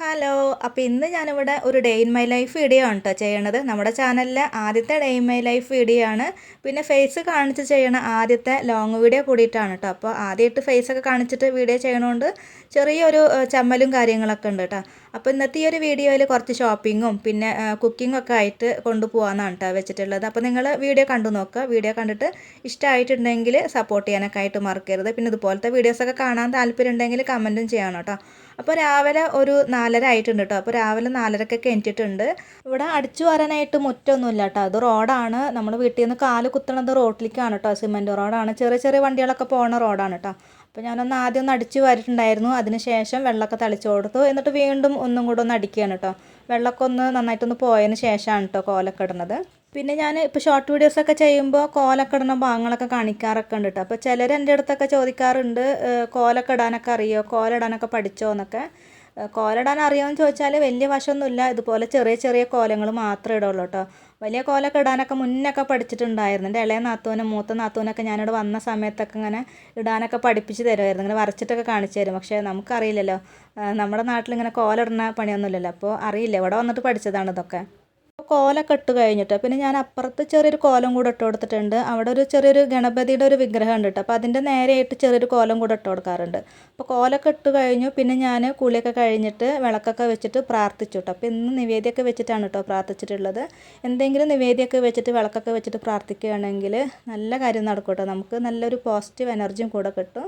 Hello അപ്പോൾ ഇന്ന് ഞാനിവിടെ ഒരു day in my life video ആണ് കേട്ടോ ചെയ്യണത്. നമ്മുടെ ചാനലിലെ ആദ്യത്തെ day in my life video ആണ്. പിന്നെ ഫേസ് കാണിച്ച് ചെയ്യണ ആദ്യത്തെ ലോങ് വീഡിയോ കൂടിയിട്ടാണ് കേട്ടോ അപ്പോൾ ആദ്യമായിട്ട് ഫേസൊക്കെ കാണിച്ചിട്ട് വീഡിയോ ചെയ്യണോണ്ട് ചെറിയൊരു ചമ്മലും കാര്യങ്ങളൊക്കെ ഉണ്ട് കേട്ടോ അപ്പോൾ ഇന്നത്തെ ഈ ഒരു വീഡിയോയിൽ കുറച്ച് ഷോപ്പിങ്ങും പിന്നെ കുക്കിങ്ങും ഒക്കെ ആയിട്ട് കൊണ്ടുപോകാമെന്നാണ് കേട്ടോ വെച്ചിട്ടുള്ളത്. അപ്പോൾ നിങ്ങൾ വീഡിയോ കണ്ടു നോക്കുക. വീഡിയോ കണ്ടിട്ട് ഇഷ്ടമായിട്ടുണ്ടെങ്കിൽ സപ്പോർട്ട് ചെയ്യാനൊക്കെ ആയിട്ട് മറക്കരുത്. പിന്നെ ഇതുപോലത്തെ വീഡിയോസൊക്കെ കാണാൻ താല്പര്യം ഉണ്ടെങ്കിൽ കമന്റും ചെയ്യണം കേട്ടോ അപ്പോൾ രാവിലെ ഒരു നാലര ആയിട്ടുണ്ട് കേട്ടോ അപ്പോൾ രാവിലെ നാലരക്കൊക്കെ എണീറ്റിട്ടുണ്ട്. ഇവിടെ അടിച്ചു വരാനായിട്ട് മുറ്റമൊന്നുമില്ല കേട്ടോ അത് റോഡാണ്. നമ്മൾ വീട്ടിൽ നിന്ന് കാൽ കുത്തണത് റോഡിലേക്കാണ് കേട്ടോ സിമെന്റ് റോഡാണ്. ചെറിയ ചെറിയ വണ്ടികളൊക്കെ പോകുന്ന റോഡാണ് കേട്ടോ അപ്പോൾ ഞാനൊന്ന് ആദ്യം ഒന്ന് അടിച്ചു വാരിട്ടുണ്ടായിരുന്നു. അതിന് ശേഷം വെള്ളമൊക്കെ തളിച്ചു കൊടുത്തു. എന്നിട്ട് വീണ്ടും ഒന്നും കൂടെ ഒന്ന് അടിക്കുകയാണ് കേട്ടോ വെള്ളമൊക്കെ ഒന്ന് നന്നായിട്ടൊന്ന് പോയതിന് ശേഷമാണ് കേട്ടോ കോലൊക്കെ ഇടുന്നത്. പിന്നെ ഞാൻ ഇപ്പോൾ ഷോർട്ട് വീഡിയോസൊക്കെ ചെയ്യുമ്പോൾ കോലൊക്കെ ഇടുന്ന ഭാഗങ്ങളൊക്കെ കാണിക്കാറൊക്കെ ഉണ്ട് കേട്ടോ അപ്പോൾ ചിലർ എന്റെ അടുത്തൊക്കെ ചോദിക്കാറുണ്ട് കോലൊക്കെ ഇടാനൊക്കെ അറിയോ? കോലിടാനൊക്കെ പഠിച്ചോ എന്നൊക്കെ. കോലിടാൻ അറിയാമെന്ന് ചോദിച്ചാൽ വലിയ വശമൊന്നുമില്ല. ഇതുപോലെ ചെറിയ ചെറിയ കോലങ്ങൾ മാത്രമേ ഇടുള്ളൂ കേട്ടോ വലിയ കോലൊക്കെ ഇടാനൊക്കെ മുന്നൊക്കെ പഠിച്ചിട്ടുണ്ടായിരുന്നു. എന്റെ ഇളയ നാത്തൂനും മൂത്ത നാത്തൂനൊക്കെ ഞാനിവിടെ വന്ന സമയത്തൊക്കെ ഇങ്ങനെ ഇടാനൊക്കെ പഠിപ്പിച്ച് തരുമായിരുന്നു. ഇങ്ങനെ വരച്ചിട്ടൊക്കെ കാണിച്ചു തരും. പക്ഷേ നമുക്കറിയില്ലല്ലോ. നമ്മുടെ നാട്ടിൽ ഇങ്ങനെ കോലിടുന്ന പണിയൊന്നുമില്ലല്ലോ. അപ്പോൾ അറിയില്ല. ഇവിടെ വന്നിട്ട് പഠിച്ചതാണ് ഇതൊക്കെ. കോലൊക്കെ ഇട്ട് കഴിഞ്ഞിട്ട് പിന്നെ ഞാൻ അപ്പുറത്ത് ചെറിയൊരു കോലം കൂടെ ഇട്ട് കൊടുത്തിട്ടുണ്ട്. അവിടെ ഒരു ചെറിയൊരു ഗണപതിയുടെ ഒരു വിഗ്രഹം ഉണ്ട് അപ്പോൾ അതിന്റെ നേരെയായിട്ട് ചെറിയൊരു കോലം കൂടെ ഇട്ട് കൊടുക്കാറുണ്ട്. അപ്പോൾ കോലൊക്കെ ഇട്ട് കഴിഞ്ഞു പിന്നെ ഞാൻ കുളിയൊക്കെ കഴിഞ്ഞിട്ട് വിളക്കൊക്കെ വെച്ചിട്ട് പ്രാർത്ഥിച്ചു കേട്ടോ അപ്പോൾ ഇന്ന് നിവേദ്യമൊക്കെ വെച്ചിട്ടാണ് കേട്ടോ പ്രാർത്ഥിച്ചിട്ടുള്ളത്. എന്തെങ്കിലും നിവേദ്യമൊക്കെ വെച്ചിട്ട് വിളക്കൊക്കെ വെച്ചിട്ട് പ്രാർത്ഥിക്കുകയാണെങ്കിൽ നല്ല കാര്യം നടക്കും കേട്ടോ നമുക്ക് നല്ലൊരു പോസിറ്റീവ് എനർജിയും കൂടെ കിട്ടും.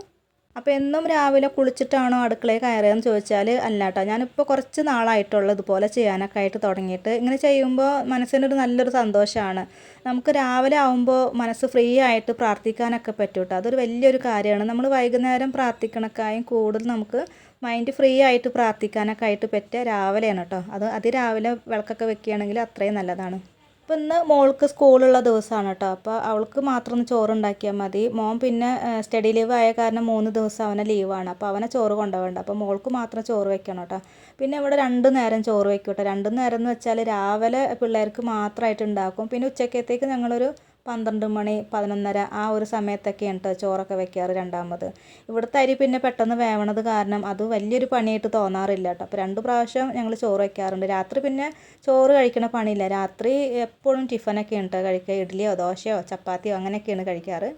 അപ്പോൾ എന്നും രാവിലെ കുളിച്ചിട്ടാണോ അടുക്കളയിൽ കയറിയെന്ന് ചോദിച്ചാൽ അല്ല കേട്ടോ ഞാനിപ്പോൾ കുറച്ച് നാളായിട്ടുള്ള ഇതുപോലെ ചെയ്യാനൊക്കെ ആയിട്ട് തുടങ്ങിയിട്ട്. ഇങ്ങനെ ചെയ്യുമ്പോൾ മനസ്സിനൊരു നല്ലൊരു സന്തോഷമാണ് നമുക്ക് രാവിലെ ആവുമ്പോൾ മനസ്സ് ഫ്രീ ആയിട്ട് പ്രാർത്ഥിക്കാനൊക്കെ പറ്റും അതൊരു വലിയൊരു കാര്യമാണ്. നമ്മൾ വൈകുന്നേരം പ്രാർത്ഥിക്കണക്കായും കൂടുതൽ നമുക്ക് മൈൻഡ് ഫ്രീ ആയിട്ട് പ്രാർത്ഥിക്കാനൊക്കെ ആയിട്ട് പറ്റുക രാവിലെയാണ് കേട്ടോ. അത് അതിരാവിലെ വിളക്കൊക്കെ വെക്കുകയാണെങ്കിൽ അത്രയും നല്ലതാണ്. അപ്പോൾ ഇന്ന് മോൾക്ക് സ്കൂളുള്ള ദിവസമാണ് കേട്ടോ. അപ്പോൾ അവൾക്ക് മാത്രം ഒന്ന് ചോറ് ഉണ്ടാക്കിയാൽ മതി. മോൻ പിന്നെ സ്റ്റഡി ലീവ് ആയ കാരണം മൂന്ന് ദിവസം അവനെ ലീവാണ് അപ്പോൾ അവനെ ചോറ് കൊണ്ടുപോകണ്ട. അപ്പോൾ മോൾക്ക് മാത്രം ചോറ് വെക്കണം കേട്ടോ. പിന്നെ ഇവിടെ രണ്ട് നേരം ചോറ് വെക്കും കേട്ടോ. രണ്ട് നേരം എന്ന് വെച്ചാൽ രാവിലെ പിള്ളേർക്ക് മാത്രമായിട്ട് ഉണ്ടാക്കും. പിന്നെ ഉച്ചക്കത്തേക്ക് ഞങ്ങളൊരു പന്ത്രണ്ട് മണി പതിനൊന്നര ആ ഒരു സമയത്തൊക്കെയാണ് കേട്ടോ ചോറൊക്കെ വെക്കാറ് രണ്ടാമത്. ഇവിടുത്തെ അരി പിന്നെ പെട്ടെന്ന് വേവണത് കാരണം അത് വലിയൊരു പണിയായിട്ട് തോന്നാറില്ല കേട്ടോ അപ്പോൾ രണ്ട് പ്രാവശ്യം ഞങ്ങൾ ചോറ് വയ്ക്കാറുണ്ട് രാത്രി പിന്നെ ചോറ് കഴിക്കണ പണിയില്ല. രാത്രി എപ്പോഴും ടിഫനൊക്കെയാണ് കേട്ടോ കഴിക്കുക ഇഡ്ഡലിയോ ദോശയോ ചപ്പാത്തിയോ അങ്ങനെയൊക്കെയാണ് കഴിക്കാറ്.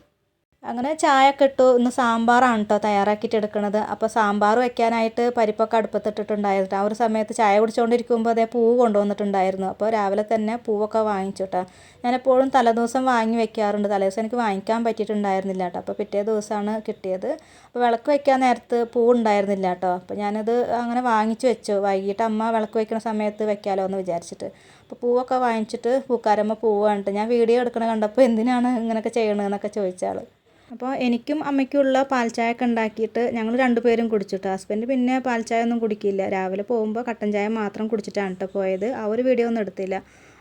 അങ്ങനെ ചായ ഒക്കെ ഇട്ടു. ഇന്ന് സാമ്പാറാണ് കേട്ടോ തയ്യാറാക്കിയിട്ട് എടുക്കുന്നത് അപ്പോൾ സാമ്പാർ വെക്കാനായിട്ട് പരിപ്പൊക്കെ അടുപ്പത്തിട്ടിട്ടുണ്ടായിരുന്നു. ആ ഒരു സമയത്ത് ചായ കുടിച്ചുകൊണ്ടിരിക്കുമ്പോൾ അതേ പൂവ് കൊണ്ടുവന്നിട്ടുണ്ടായിരുന്നു. അപ്പോൾ രാവിലെ തന്നെ പൂവൊക്കെ വാങ്ങിച്ചു കേട്ടോ ഞാനെപ്പോഴും തലേദിവസം വാങ്ങി വെക്കാറുണ്ട്. തലേദിവസം എനിക്ക് വാങ്ങിക്കാൻ പറ്റിയിട്ടുണ്ടായിരുന്നില്ല കേട്ടോ അപ്പോൾ പിറ്റേ ദിവസമാണ് കിട്ടിയത്. അപ്പോൾ വിളക്ക് വെക്കാൻ നേരത്ത് പൂ ഉണ്ടായിരുന്നില്ല കേട്ടോ അപ്പോൾ ഞാനത് അങ്ങനെ വാങ്ങിച്ചു വെച്ചു. വൈകിട്ട് അമ്മ വിളക്ക് വെക്കുന്ന സമയത്ത് വെക്കാമല്ലോ എന്ന് വിചാരിച്ചിട്ട്. അപ്പോൾ പൂവൊക്കെ വാങ്ങിച്ചിട്ട് പൂക്കാരമ്മ പൂവ് കണ്ടിട്ട് ഞാൻ വീഡിയോ എടുക്കണ കണ്ടപ്പോൾ എന്തിനാണ് ഇങ്ങനെയൊക്കെ ചെയ്യണമെന്നൊക്കെ ചോദിച്ചാൾ അപ്പോൾ എനിക്കും അമ്മയ്ക്കുള്ള പാൽ ചായ ഒക്കെ ഉണ്ടാക്കിയിട്ട് ഞങ്ങൾ രണ്ടുപേരും കുടിച്ചിട്ട്. ഹസ്ബൻഡ് പിന്നെ പാൽച്ചായ ചായ ഒന്നും കുടിക്കില്ല. രാവിലെ പോകുമ്പോൾ കട്ടൻ ചായ മാത്രം കുടിച്ചിട്ടാണ് കേട്ടോ പോയത്. ആ ഒരു വീഡിയോ ഒന്നും എടുത്തില്ല.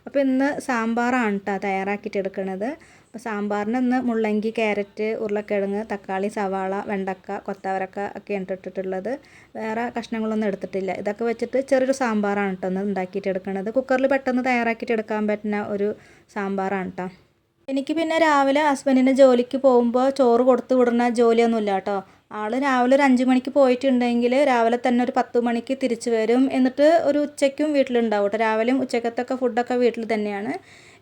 അപ്പോൾ ഇന്ന് സാമ്പാറാണ് കേട്ടോ തയ്യാറാക്കിയിട്ട് എടുക്കുന്നത് അപ്പോൾ സാമ്പാറിന് ഇന്ന് മുള്ളങ്കി ക്യാരറ്റ് ഉരുളക്കിഴങ്ങ് തക്കാളി സവാള വെണ്ടക്ക കൊത്തവരക്ക ഒക്കെയാണ് ഇട്ടിട്ടുള്ളത്. വേറെ കഷ്ണങ്ങളൊന്നും എടുത്തിട്ടില്ല. ഇതൊക്കെ വെച്ചിട്ട് ചെറിയൊരു സാമ്പാറാണ് കേട്ടോ ഒന്ന് ഉണ്ടാക്കിയിട്ട് എടുക്കുന്നത് കുക്കറിൽ പെട്ടെന്ന് തയ്യാറാക്കിയിട്ട് എടുക്കാൻ പറ്റുന്ന ഒരു സാമ്പാറാണ് കേട്ടോ എനിക്ക് പിന്നെ രാവിലെ ഹസ്ബൻഡിന് ജോലിക്ക് പോകുമ്പോൾ ചോറ് കൊടുത്തു വിടുന്ന ജോലിയൊന്നുമില്ല കേട്ടോ. ആൾ രാവിലെ ഒരു അഞ്ച് മണിക്ക് പോയിട്ടുണ്ടെങ്കിൽ രാവിലെ തന്നെ ഒരു പത്ത് മണിക്ക് തിരിച്ചു വരും. എന്നിട്ട് ഒരു ഉച്ചയ്ക്കും വീട്ടിലുണ്ടാവും കേട്ടോ. രാവിലെയും ഉച്ചക്കത്തൊക്കെ ഫുഡൊക്കെ വീട്ടിൽ തന്നെയാണ്.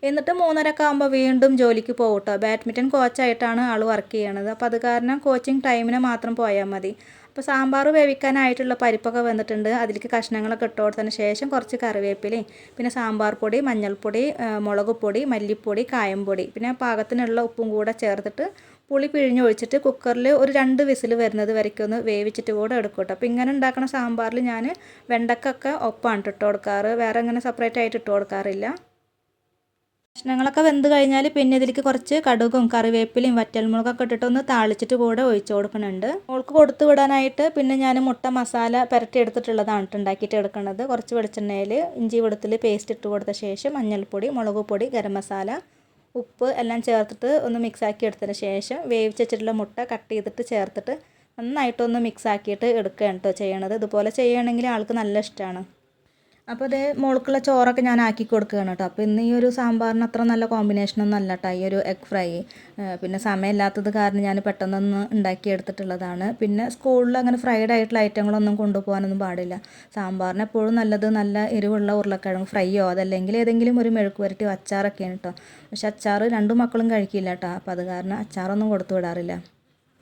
എന്നിട്ട് മൂന്നരക്കെ ആകുമ്പോൾ വീണ്ടും ജോലിക്ക് പോകും കേട്ടോ ബാഡ്മിന്റൺ കോച്ചായിട്ടാണ് ആൾ വർക്ക് ചെയ്യണത്. അപ്പോൾ അത് കാരണം കോച്ചിങ് ടൈമിന് മാത്രം പോയാൽ മതി. അപ്പോൾ സാമ്പാർ വേവിക്കാനായിട്ടുള്ള പരിപ്പൊക്കെ വന്നിട്ടുണ്ട്. അതിലേക്ക് കഷ്ണങ്ങളൊക്കെ ഇട്ട് കൊടുത്തതിന് ശേഷം കുറച്ച് കറിവേപ്പിലയും പിന്നെ സാമ്പാർ പൊടി മഞ്ഞൾപ്പൊടി മുളക് പൊടി മല്ലിപ്പൊടി കായംപൊടി പിന്നെ പാകത്തിനുള്ള ഉപ്പും കൂടെ ചേർത്തിട്ട് പുളി പിഴിഞ്ഞൊഴിച്ചിട്ട് കുക്കറിൽ ഒരു രണ്ട് വിസിൽ വരുന്നത് വരയ്ക്കും. ഒന്ന് വേവിച്ചിട്ട് കൂടെ എടുക്കട്ടെ അപ്പോൾ ഇങ്ങനെ ഉണ്ടാക്കുന്ന സാമ്പാറിൽ ഞാൻ വെണ്ടക്കൊക്കെ ഒപ്പാണ് ഇട്ട് കൊടുക്കാറ്. വേറെ അങ്ങനെ സെപ്പറേറ്റ് ആയിട്ട് ഇട്ട് കൊടുക്കാറില്ല. കഷ്ണങ്ങളൊക്കെ വെന്ത് കഴിഞ്ഞാൽ പിന്നെ ഇതിലേക്ക് കുറച്ച് കടുകും കറിവേപ്പിലയും വറ്റൽമുളകൊക്കെ ഇട്ടിട്ട് ഒന്ന് താളിച്ചിട്ട് കൂടെ ഒഴിച്ചു കൊടുക്കുന്നുണ്ട്. മോൾക്ക് കൊടുത്തു വിടാനായിട്ട് പിന്നെ ഞാൻ മുട്ട മസാല പുരട്ടി എടുത്തിട്ടുള്ളതാണ് ട്ടോ ഉണ്ടാക്കിയിട്ട് എടുക്കുന്നത്. കുറച്ച് വെളിച്ചെണ്ണയിൽ ഇഞ്ചി വെളുത്തുള്ളി പേസ്റ്റ് ഇട്ട് കൊടുത്ത ശേഷം മഞ്ഞൾപ്പൊടി മുളക് പൊടി ഗരം മസാല ഉപ്പ് എല്ലാം ചേർത്തിട്ട് ഒന്ന് മിക്സ് ആക്കി എടുത്തതിന് ശേഷം വേവിച്ച് വെച്ചിട്ടുള്ള മുട്ട കട്ട് ചെയ്തിട്ട് ചേർത്തിട്ട് നന്നായിട്ടൊന്ന് മിക്സ് ആക്കിയിട്ട് എടുക്കുകയാണ് കേട്ടോ ചെയ്യണത്. ഇതുപോലെ ചെയ്യുകയാണെങ്കിൽ ആൾക്ക് നല്ല ഇഷ്ടമാണ് അപ്പോൾ അതേ മോൾക്കുള്ള ചോറൊക്കെ ഞാൻ ആക്കി കൊടുക്കുകയാണ് കേട്ടോ. അപ്പോൾ ഇന്ന് ഈ ഒരു സാമ്പാറിന് അത്ര നല്ല കോമ്പിനേഷനൊന്നും അല്ല കേട്ടോ ഈ ഒരു എഗ് ഫ്രൈ പിന്നെ സമയമില്ലാത്തത് കാരണം ഞാൻ പെട്ടെന്നൊന്ന് ഉണ്ടാക്കിയെടുത്തിട്ടുള്ളതാണ്. പിന്നെ സ്കൂളിൽ അങ്ങനെ ഫ്രൈഡ് ആയിട്ടുള്ള ഐറ്റങ്ങളൊന്നും കൊണ്ടുപോകാനൊന്നും പാടില്ല. സാമ്പാറിന് എപ്പോഴും നല്ലത് നല്ല എരിവുള്ള ഉരുളക്കിഴങ്ങ് ഫ്രൈയോ അതല്ലെങ്കിൽ ഏതെങ്കിലും ഒരു മെഴുക്ക് പുരട്ടിയോ അച്ചാറൊക്കെയാണ് കേട്ടോ പക്ഷെ അച്ചാർ രണ്ടു മക്കളും കഴിക്കില്ല കേട്ടോ അപ്പോൾ അത് കാരണം അച്ചാറൊന്നും കൊടുത്തു വിടാറില്ല.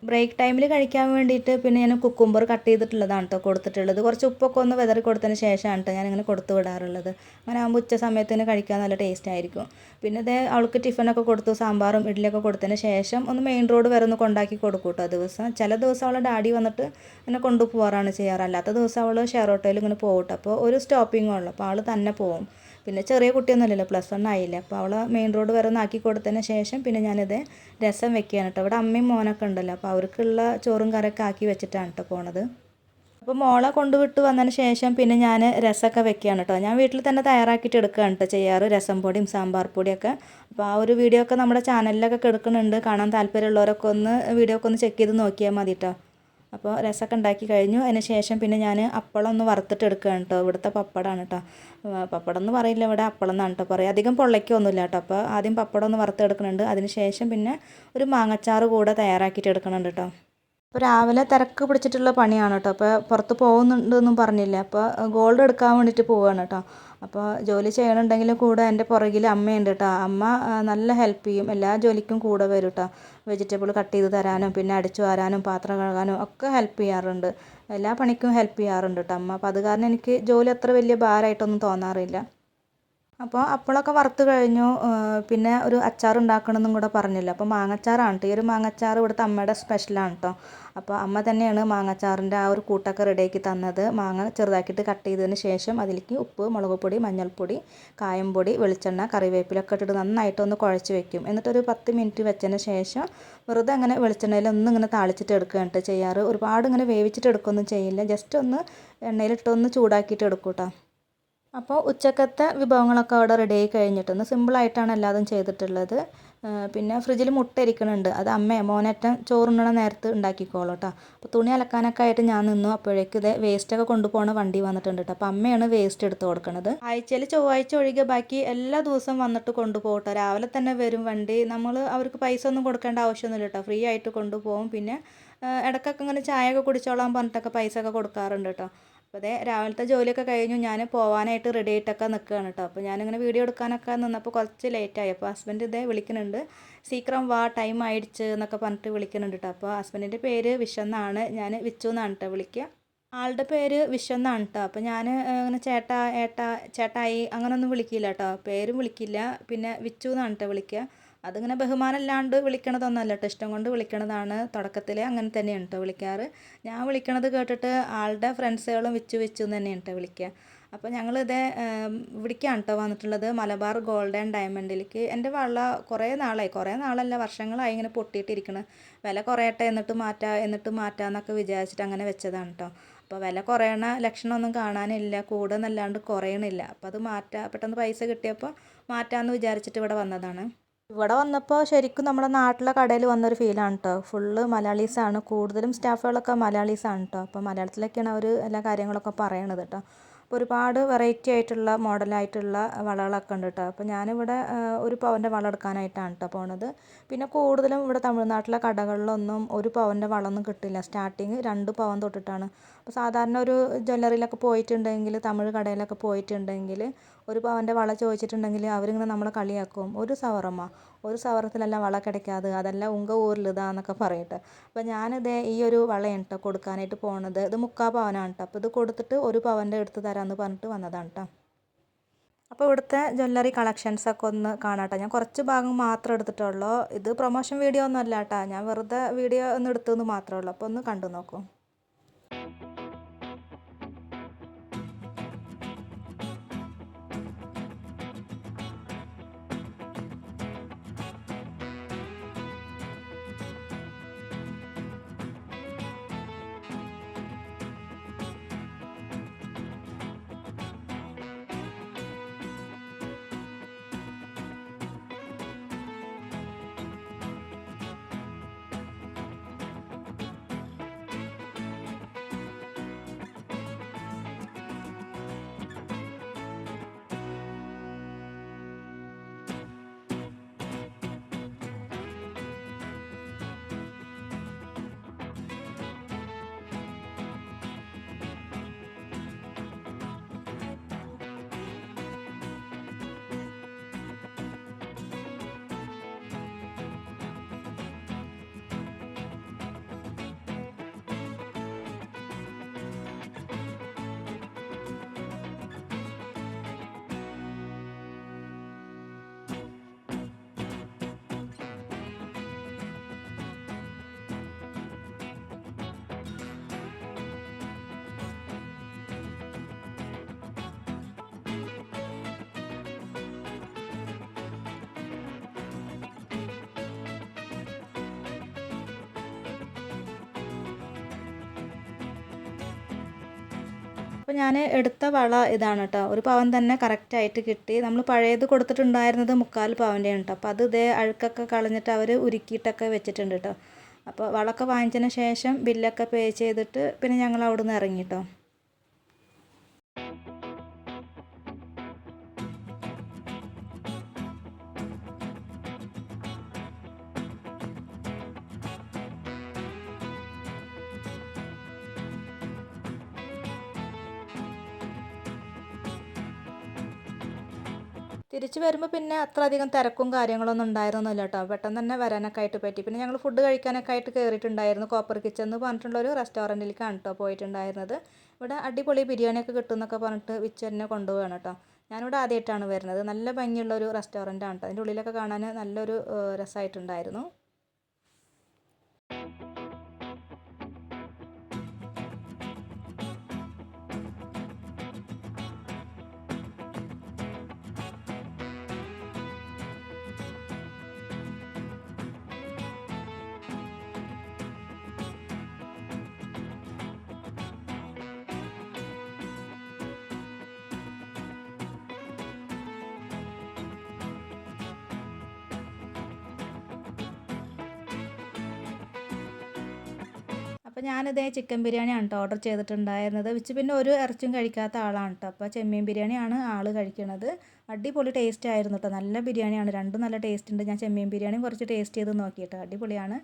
ബ്രേക്ക് ടൈമിൽ കഴിക്കാൻ വേണ്ടിയിട്ട് പിന്നെ ഞാൻ കുക്കുംബർ കട്ട് ചെയ്തിട്ടുള്ളതാണ് കേട്ടോ കൊടുത്തിട്ടുള്ളത്. കുറച്ച് ഉപ്പൊക്കെ ഒന്ന് വെതറി കൊടുത്തതിന് ശേഷമാണ് കേട്ടോ ഞാനിങ്ങനെ കൊടുത്തു വിടാറുള്ളത്. അങ്ങനെ ആകുമ്പോൾ ഉച്ച സമയത്തിന് കഴിക്കാൻ നല്ല ടേസ്റ്റ് ആയിരിക്കും. പിന്നെ ഇതേ അവൾക്ക് ടിഫിനൊക്കെ കൊടുത്തു സാമ്പാറും ഇഡ്ഡലിയൊക്കെ കൊടുത്തതിന് ശേഷം ഒന്ന് മെയിൻ റോഡ് വരെ ഒന്ന് കൊണ്ടാക്കി കൊടുക്കും കേട്ടോ ദിവസം. ചില ദിവസം അവളെ ഡാഡി വന്നിട്ട് ഇങ്ങനെ കൊണ്ടുപോകാറാണ് ചെയ്യാറ്. അല്ലാത്ത ദിവസം അവൾ ഷെയർ ഓട്ടോയിൽ ഇങ്ങനെ പോകും അപ്പോൾ ഒരു സ്റ്റോപ്പിങ്ങുള്ളൂ അപ്പോൾ ആൾ തന്നെ പോകും പിന്നെ ചെറിയ കുട്ടിയൊന്നുമല്ലല്ലോ പ്ലസ് വൺ ആയില്ല. അപ്പോൾ അവൾ മെയിൻ റോഡ് വരെ ഒന്ന് ആക്കി കൊടുത്തതിന് ശേഷം പിന്നെ ഞാനിത് രസം വെക്കുകയാണ് കേട്ടോ. ഇവിടെ അമ്മയും മോനൊക്കെ ഉണ്ടല്ലോ അപ്പോൾ അവർക്കുള്ള ചോറും കറിയൊക്കെ ആക്കി വെച്ചിട്ടാണ് കേട്ടോ പോണത്. അപ്പോൾ മോളെ കൊണ്ടുവിട്ട് വന്നതിന് ശേഷം പിന്നെ ഞാൻ രസമൊക്കെ വെക്കുകയാണ് കേട്ടോ. ഞാൻ വീട്ടിൽ തന്നെ തയ്യാറാക്കിയിട്ട് എടുക്കുകയാണ് കേട്ടോ ചെയ്യാറ്. രസം പൊടിയും സാമ്പാർ പൊടിയൊക്കെ. അപ്പോൾ ആ ഒരു വീഡിയോ ഒക്കെ നമ്മുടെ ചാനലിലൊക്കെ എടുക്കുന്നുണ്ട് കാണാൻ താല്പര്യമുള്ളവരൊക്കെ ഒന്ന് വീഡിയോ ഒക്കെ ഒന്ന് ചെക്ക് ചെയ്ത് നോക്കിയാൽ മതി കേട്ടോ. അപ്പോൾ രസമൊക്കെ ഉണ്ടാക്കി കഴിഞ്ഞു. അതിന് ശേഷം പിന്നെ ഞാൻ അപ്പളം ഒന്ന് വറുത്തിട്ടെടുക്കുകയാണ് കേട്ടോ. ഇവിടുത്തെ പപ്പടമാണ് കേട്ടോ. പപ്പടം എന്ന് പറയില്ല ഇവിടെ അപ്പളം എന്നാണ് കേട്ടോ പറയുക. അധികം പൊള്ളയ്ക്കൊന്നുമില്ല കേട്ടോ. അപ്പോൾ ആദ്യം പപ്പടം ഒന്ന് വറുത്തെടുക്കുന്നുണ്ട് അതിന് ശേഷം പിന്നെ ഒരു മാങ്ങച്ചാറ് കൂടെ തയ്യാറാക്കിയിട്ട് എടുക്കുന്നുണ്ട് കേട്ടോ. അപ്പോൾ രാവിലെ തിരക്ക് പിടിച്ചിട്ടുള്ള പണിയാണ് കേട്ടോ. അപ്പോൾ പുറത്ത് പോകുന്നുണ്ടെന്നും പറഞ്ഞില്ല. അപ്പോൾ ഗോൾഡ് എടുക്കാൻ വേണ്ടിയിട്ട് പോവുകയാണ് കേട്ടോ. അപ്പോൾ ജോലി ചെയ്യണമെങ്കിൽ കൂടെ എന്റെ പുറകിൽ അമ്മയുണ്ട് കേട്ടോ അമ്മ നല്ല ഹെൽപ്പ് ചെയ്യും. എല്ലാ ജോലിക്കും കൂടെ വരും കേട്ടോ വെജിറ്റബിൾ കട്ട് ചെയ്ത് തരാനും പിന്നെ അടിച്ചു വാരാനും പാത്രം കഴുകാനും ഒക്കെ ഹെൽപ്പ് ചെയ്യാറുണ്ട്. എല്ലാ പണിക്കും ഹെൽപ്പ് ചെയ്യാറുണ്ട് കേട്ടോ അമ്മ. അപ്പോൾ അത് കാരണം എനിക്ക് ജോലി അത്ര വലിയ ഭാരമായിട്ടൊന്നും തോന്നാറില്ല. അപ്പോൾ അപ്പോളൊക്കെ വറുത്ത് കഴിഞ്ഞു. പിന്നെ ഒരു അച്ചാർ ഉണ്ടാക്കണമെന്നും കൂടെ പറഞ്ഞില്ല? അപ്പോൾ മാങ്ങച്ചാറാണ് കേട്ടോ. ഈ ഒരു മാങ്ങച്ചാർ ഇവിടുത്തെ അമ്മയുടെ സ്പെഷ്യലാണ് കേട്ടോ. അപ്പോൾ അമ്മ തന്നെയാണ് മാങ്ങച്ചാറിന്റെ ആ ഒരു കൂട്ടൊക്കെ റെഡിയാക്കി തന്നത്. മാങ്ങ ചെറുതാക്കിയിട്ട് കട്ട് ചെയ്തതിന് ശേഷം അതിലേക്ക് ഉപ്പ് മുളക് പൊടി മഞ്ഞൾപ്പൊടി കായംപൊടി വെളിച്ചെണ്ണ കറിവേപ്പിലൊക്കെ ഇട്ടിട്ട് നന്നായിട്ട് ഒന്ന് കുഴച്ച് വെക്കും. എന്നിട്ടൊരു പത്ത് മിനിറ്റ് വെച്ചതിന് ശേഷം വെറുതെ അങ്ങനെ വെളിച്ചെണ്ണയിൽ ഒന്ന് ഇങ്ങനെ താളിച്ചിട്ട് എടുക്കുകയാണ് ചെയ്യാറ്. ഒരുപാട് ഇങ്ങനെ വേവിച്ചിട്ട് എടുക്കുകയൊന്നും ചെയ്യില്ല. ജസ്റ്റ് ഒന്ന് എണ്ണയിലിട്ടൊന്ന് ചൂടാക്കിയിട്ട് എടുക്കും കേട്ടോ. അപ്പോൾ ഉച്ചക്കത്തെ വിഭവങ്ങളൊക്കെ അവിടെ റെഡി ആയി കഴിഞ്ഞിട്ടുണ്ട്. സിമ്പിളായിട്ടാണ് എല്ലാതും ചെയ്തിട്ടുള്ളത്. പിന്നെ ഫ്രിഡ്ജിൽ മുട്ട ഇരിക്കണുണ്ട്. അത് അമ്മയെ മോനറ്റം ചോറുണ്ണണ നേരത്ത് ഉണ്ടാക്കിക്കോളൂ കേട്ടോ അപ്പോൾ തുണി അലക്കാനൊക്കെ ആയിട്ട് ഞാൻ നിന്നു. അപ്പോഴേക്ക് ഇതേ വേസ്റ്റൊക്കെ കൊണ്ടുപോകണ വണ്ടി വന്നിട്ടുണ്ട് കേട്ടോ അപ്പോൾ അമ്മയാണ് വേസ്റ്റ് എടുത്ത് കൊടുക്കുന്നത് ആഴ്ചയിൽ ചൊവ്വാഴ്ച ഒഴികെ ബാക്കി എല്ലാ ദിവസവും വന്നിട്ട് കൊണ്ടുപോകട്ടോ രാവിലെ തന്നെ വരും വണ്ടി. നമ്മൾ അവർക്ക് പൈസ ഒന്നും കൊടുക്കേണ്ട ആവശ്യമൊന്നുമില്ല കേട്ടോ ഫ്രീ ആയിട്ട് കൊണ്ടുപോകും പിന്നെ ഇടയ്ക്കൊക്കെ ഇങ്ങനെ ചായയൊക്കെ കുടിച്ചോളാൻ പറഞ്ഞിട്ടൊക്കെ പൈസ ഒക്കെ കൊടുക്കാറുണ്ട് കേട്ടോ അപ്പോൾ അതേ രാവിലത്തെ ജോലിയൊക്കെ കഴിഞ്ഞു. ഞാൻ പോകാനായിട്ട് റെഡി ആയിട്ടൊക്കെ നിൽക്കുകയാണ് കേട്ടോ അപ്പോൾ ഞാനിങ്ങനെ വീഡിയോ എടുക്കാനൊക്കെ നിന്നപ്പോൾ കുറച്ച് ലേറ്റായി അപ്പോൾ ഹസ്ബൻഡ് ഇതേ വിളിക്കുന്നുണ്ട്. സീക്രം വാ ടൈം ആയിടിച്ച് എന്നൊക്കെ പറഞ്ഞിട്ട് വിളിക്കുന്നുണ്ട് കേട്ടോ അപ്പോൾ ഹസ്ബൻഡിന്റെ പേര് വിശ്വന്നാണ്. ഞാൻ വിച്ചു എന്നാണ് കേട്ടോ വിളിക്കുക ആളുടെ പേര് വിശ്വന്നാണ് കേട്ടോ അപ്പോൾ ഞാൻ അങ്ങനെ ചേട്ടാ ഏട്ടാ ചേട്ടായി അങ്ങനെയൊന്നും വിളിക്കില്ല കേട്ടോ പേരും വിളിക്കില്ല. പിന്നെ വിച്ചു എന്നാണ് കേട്ടോ വിളിക്കുക അതിങ്ങനെ ബഹുമാനമില്ലാണ്ട് വിളിക്കണതൊന്നുമല്ല കേട്ടോ. ഇഷ്ടം കൊണ്ട് വിളിക്കണതാണ്. തുടക്കത്തിൽ അങ്ങനെ തന്നെയാണ് കേട്ടോ വിളിക്കാറ്. ഞാൻ വിളിക്കണത് കേട്ടിട്ട് ആളുടെ ഫ്രണ്ട്സുകളും വിച്ചു വിച്ചു എന്ന് തന്നെയാണ് കേട്ടോ വിളിക്കുക. അപ്പോൾ ഞങ്ങളിതേ ഇവിടേക്കാണ് കേട്ടോ വന്നിട്ടുള്ളത്. മലബാർ ഗോൾഡ് ആൻഡ് ഡയമണ്ടിലേക്ക്. എന്റെ വള കുറേ നാളായി. കുറേ നാളല്ല വർഷങ്ങളായി ഇങ്ങനെ പൊട്ടിയിട്ടിരിക്കണം. വില കുറയട്ടെ എന്നിട്ട് മാറ്റാ എന്നിട്ട് മാറ്റാം എന്നൊക്കെ വിചാരിച്ചിട്ട് അങ്ങനെ വെച്ചതാണ് കേട്ടോ. അപ്പോൾ വില കുറയണ ലക്ഷണമൊന്നും കാണാനില്ല. കൂടുന്നല്ലാണ്ട് കുറയണില്ല. അപ്പോൾ അത് മാറ്റാം പെട്ടെന്ന് പൈസ കിട്ടിയപ്പോൾ മാറ്റാമെന്ന് വിചാരിച്ചിട്ട് ഇവിടെ വന്നതാണ്. ഇവിടെ വന്നപ്പോൾ ശരിക്കും നമ്മുടെ നാട്ടിലെ കടയിൽ വന്നൊരു ഫീലാണ് കേട്ടോ ഫുള്ള് മലയാളീസാണ് കൂടുതലും സ്റ്റാഫുകളൊക്കെ മലയാളീസാണ് കേട്ടോ അപ്പോൾ മലയാളത്തിലൊക്കെയാണ് അവർ എല്ലാ കാര്യങ്ങളൊക്കെ പറയണത് കേട്ടോ അപ്പോൾ ഒരുപാട് വെറൈറ്റി ആയിട്ടുള്ള മോഡലായിട്ടുള്ള വളകളൊക്കെ ഉണ്ട് കേട്ടോ അപ്പോൾ ഞാനിവിടെ ഒരു പവന്റെ വള എടുക്കാനായിട്ടാണ് കേട്ടോ പോണത്. പിന്നെ കൂടുതലും ഇവിടെ തമിഴ്നാട്ടിലെ കടകളിലൊന്നും ഒരു പവന്റെ വളമൊന്നും കിട്ടില്ല. സ്റ്റാർട്ടിങ് രണ്ട് പവൻ തൊട്ടിട്ടാണ്. അപ്പോൾ സാധാരണ ഒരു ജ്വല്ലറിയിലൊക്കെ പോയിട്ടുണ്ടെങ്കിൽ തമിഴ് കടയിലൊക്കെ പോയിട്ടുണ്ടെങ്കിൽ ഒരു പവന്റെ വള ചോദിച്ചിട്ടുണ്ടെങ്കിൽ അവരിങ്ങനെ നമ്മളെ കളിയാക്കും. ഒരു സവറമ്മ ഒരു സവറത്തിലെല്ലാം വള കിടക്കാതെ അതെല്ലാം ഉങ്ക ഊരിലിതാന്നൊക്കെ പറയട്ടെ. അപ്പോൾ ഞാനിതേ ഈ ഒരു വളയാണ് കേട്ടോ കൊടുക്കാനായിട്ട് പോണത്. ഇത് മുക്കാൽ പവനാണ് കേട്ടോ അപ്പോൾ ഇത് കൊടുത്തിട്ട് ഒരു പവന്റെ എടുത്ത് തരാമെന്ന് പറഞ്ഞിട്ട് വന്നതാണ് കേട്ടോ അപ്പോൾ ഇവിടുത്തെ ജ്വല്ലറി കളക്ഷൻസൊക്കെ ഒന്ന് കാണാട്ടോ ഞാൻ കുറച്ച് ഭാഗം മാത്രം എടുത്തിട്ടുള്ളൂ. ഇത് പ്രൊമോഷൻ വീഡിയോ ഒന്നും അല്ല കേട്ടോ ഞാൻ വെറുതെ വീഡിയോ ഒന്ന് എടുത്തു എന്ന് മാത്രമേ ഉള്ളൂ. അപ്പോൾ ഒന്ന് കണ്ടു നോക്കൂ. അപ്പോൾ ഞാൻ എടുത്ത വള ഇതാണ് കേട്ടോ ഒരു പവൻ തന്നെ കറക്റ്റായിട്ട് കിട്ടി. നമ്മൾ പഴയത് കൊടുത്തിട്ടുണ്ടായിരുന്നത് മുക്കാൽ പവന്റെയാണ് കേട്ടോ അപ്പോൾ അത് ഇതേ അഴുക്കൊക്കെ കളഞ്ഞിട്ട് അവർ ഉരുക്കിയിട്ടൊക്കെ വെച്ചിട്ടുണ്ട് കേട്ടോ അപ്പോൾ വളമൊക്കെ വാങ്ങിച്ചതിന് ശേഷം ബില്ലൊക്കെ പേ ചെയ്തിട്ട് പിന്നെ ഞങ്ങൾ അവിടെ നിന്ന് ഇറങ്ങി കേട്ടോ തിരിച്ച് വരുമ്പോൾ പിന്നെ അത്ര അധികം തിരക്കും കാര്യങ്ങളൊന്നും ഉണ്ടായിരുന്നില്ല കേട്ടോ പെട്ടെന്ന് തന്നെ വരാനൊക്കെ ആയിട്ട് പറ്റി. പിന്നെ ഞങ്ങൾ ഫുഡ് കഴിക്കാനൊക്കെ ആയിട്ട് കയറിയിട്ടുണ്ടായിരുന്നു കോപ്പർ കിച്ചൺ എന്ന് പറഞ്ഞിട്ടുള്ള ഒരു റെസ്റ്റോറന്റിലേക്കാണ് കേട്ടോ പോയിട്ടുണ്ടായിരുന്നത്. ഇവിടെ അടിപൊളി ബിരിയാണിയൊക്കെ കിട്ടും എന്നൊക്കെ പറഞ്ഞിട്ട് വിച്ച് തന്നെ കൊണ്ടുപോവാണ് കേട്ടോ ഞാനിവിടെ ആദ്യമായിട്ടാണ് വരുന്നത്. നല്ല ഭംഗിയുള്ള ഒരു റെസ്റ്റോറന്റ് കേട്ടോ അതിന്റെ ഉള്ളിലൊക്കെ കാണാൻ നല്ലൊരു രസമായിട്ടുണ്ടായിരുന്നു അപ്പോൾ ഞാനിതേ ചിക്കൻ ബിരിയാണിയാണ് കേട്ടോ ഓർഡർ ചെയ്തിട്ടുണ്ടായിരുന്നത്. വെച്ച് പിന്നെ ഒരു ഇറച്ചിയും കഴിക്കാത്ത ആളാണ് കേട്ടോ അപ്പോൾ ചെമ്മീൻ ബിരിയാണിയാണ് ആൾ കഴിക്കണത്. അടിപൊളി ടേസ്റ്റ് ആയിരുന്നു കേട്ടോ നല്ല ബിരിയാണിയാണ് രണ്ടും നല്ല ടേസ്റ്റ് ഉണ്ട്. ഞാൻ ചെമ്മീൻ ബിരിയാണി കുറച്ച് ടേസ്റ്റ് ചെയ്ത് നോക്കിയിട്ട്. അടിപൊളിയാണ്.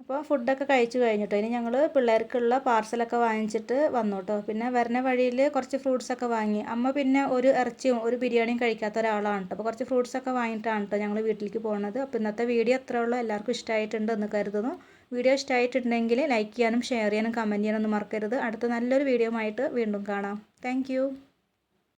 അപ്പോൾ ഫുഡൊക്കെ കഴിച്ചു കഴിഞ്ഞിട്ടോ. ഇനി ഞങ്ങൾ പിള്ളേർക്കുള്ള പാർസലൊക്കെ വാങ്ങിച്ചിട്ട് വന്നു കേട്ടോ പിന്നെ വരുന്ന വഴിയിൽ കുറച്ച് ഫ്രൂട്ട്സൊക്കെ വാങ്ങി. അമ്മ പിന്നെ ഒരു ഇറച്ചിയും ഒരു ബിരിയാണിയും കഴിക്കാത്ത ഒരാളാണ് കേട്ടോ അപ്പോൾ കുറച്ച് ഫ്രൂട്ട്സൊക്കെ വാങ്ങിയിട്ടാണ് കേട്ടോ ഞങ്ങൾ വീട്ടിലേക്ക് പോകുന്നത് അപ്പോൾ ഇന്നത്തെ വീഡിയോ അത്രേ ഉള്ളൂ. എല്ലാവർക്കും ഇഷ്ടമായിട്ടുണ്ട് എന്ന് കരുതുന്നു. വീഡിയോ ഇഷ്ടമായിട്ടുണ്ടെങ്കിൽ ലൈക്ക് ചെയ്യാനും ഷെയർ ചെയ്യാനും കമന്റ് ചെയ്യാനൊന്നും മറക്കരുത്. അടുത്ത നല്ലൊരു വീഡിയോ ആയിട്ട് വീണ്ടും കാണാം. താങ്ക്